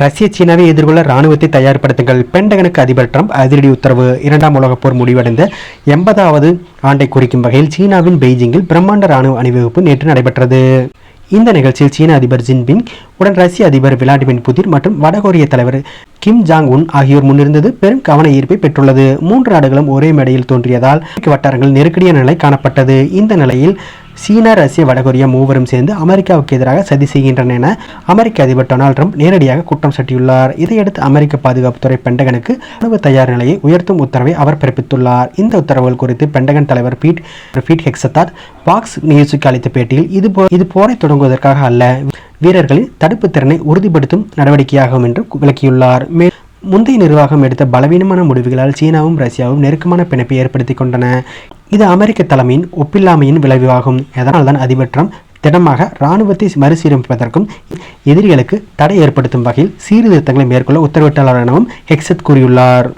ரஷ்ய சீனாவை எதிர்கொள்ள ராணுவத்தை தயார்படுத்துங்கள். பென்டகனுக்கு அதிபர் ட்ரம்ப் அதிரடி உத்தரவு. இரண்டாம் உலகப் போர் முடிவடைந்த எண்பதாவது ஆண்டை குறிக்கும் வகையில் சீனாவின் பெய்ஜிங்கில் பிரம்மாண்ட ராணுவ அணிவகுப்பு நேற்று நடைபெற்றது. இந்த நிகழ்ச்சியில் சீன அதிபர் ஜின்பிங் உடன் ரஷ்ய அதிபர் விளாடிமிர் புதிர் மற்றும் வடகொரிய தலைவர் கிம் ஜாங் உன் ஆகியோர் முன்னிருந்தது பெரும் கவன ஈர்ப்பை பெற்றுள்ளது. மூன்று நாடுகளும் ஒரே மேடையில் தோன்றியதால் வட்டாரங்கள் நெருக்கடியான நிலை காணப்பட்டது. இந்த நிலையில் சீனா ரஷ்ய வடகொரியா மூவரும் சேர்ந்து அமெரிக்காவுக்கு எதிராக சதி செய்கின்றன என அமெரிக்க அதிபர் டொனால்ட் ட்ரம்ப் நேரடியாக குற்றம் சாட்டியுள்ளார். இதையடுத்து அமெரிக்க பாதுகாப்புத்துறை பெண்டகனுக்கு ராணுவ தயார் நிலையை உயர்த்தும் உத்தரவை அவர் பிறப்பித்துள்ளார். இந்த உத்தரவுகள் குறித்து பெண்டகன் தலைவர் பீட் பீட் ஹெக்ஸத்தாத் பாக்ஸ் நியூஸுக்கு அளித்த பேட்டியில் இது போ இது போரை தொடங்குவதற்காக அல்ல வீரர்களின் தடுப்பு திறனை உறுதிப்படுத்தும் நடவடிக்கையாகும் என்று விளக்கியுள்ளார். முந்தைய நிர்வாகம் எடுத்த பலவீனமான முடிவுகளால் சீனாவும் ரஷ்யாவும் நெருக்கமான பிணைப்பை ஏற்படுத்தி கொண்டன. இது அமெரிக்க தலைமையின் ஒப்பில்லாமையின் விளைவாகும். அதனால்தான் அதிபர் ட்ரம்ப் திடமாக இராணுவத்தை மறுசீரமைப்பதற்கும் எதிரிகளுக்கு தடை ஏற்படுத்தும் வகையில் சீர்திருத்தங்களை மேற்கொள்ள உத்தரவிட்டாளர் எனவும் ஹெக்ஸத் கூறியுள்ளார்.